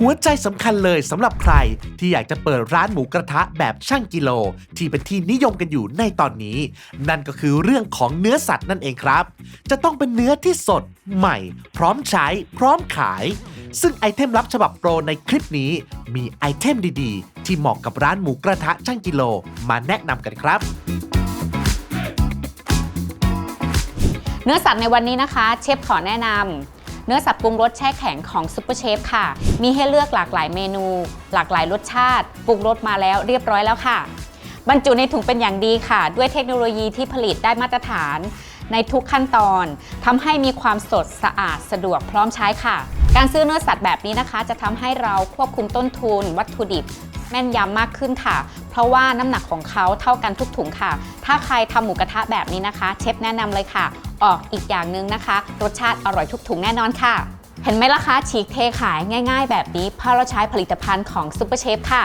หัวใจสำคัญเลยสำหรับใครที่อยากจะเปิดร้านหมูกระทะแบบช่างกิโล ที่เป็นที่นิยมกันอยู่ในตอนนี้ นั่นก็คือเรื่องของเนื้อสัตว์นั่นเองครับ จะต้องเป็นเนื้อที่สดใหม่ พร้อมใช้ พร้อมขาย ซึ่งไอเทมลับฉบับโปรในคลิปนี้ มีไอเทมดีๆ ที่เหมาะกับร้านหมูกระทะช่างกิโล มาแนะนำกันครับเนื้อสัตว์ในวันนี้นะคะ เชฟขอแนะนำ เนื้อสัตว์ปรุงรสแช่แข็งของซุปเปอร์เชฟค่ะ มีให้เลือกหลากหลายเมนู หลากหลายรสชาติปรุงรสมาแล้วเรียบร้อยแล้วค่ะ บรรจุในถุงเป็นอย่างดีค่ะ ด้วยเทคโนโลยีที่ผลิตได้มาตรฐาน ในทุกขั้นตอนทำให้มีความสดสะอาดสะดวกพร้อมใช้ค่ะ การซื้อเนื้อสัตว์แบบนี้นะคะ จะทำให้เราควบคุมต้นทุน วัตถุดิบแม่นยำมากขึ้นค่ะ เพราะว่าน้ำหนักของเขาเท่ากันทุกถุงค่ะ ถ้าใครทำหมูกระทะแบบนี้นะคะ เชฟแนะนำเลยค่ะ ออกอีกอย่างหนึ่งนะคะ รสชาติอร่อยทุกถุงแน่นอนค่ะ เห็นไหมล่ะคะฉีกเทขายง่าย ๆ แบบนี้เพราะเราใช้ผลิตภัณฑ์ของซูเปอร์เชฟค่ะ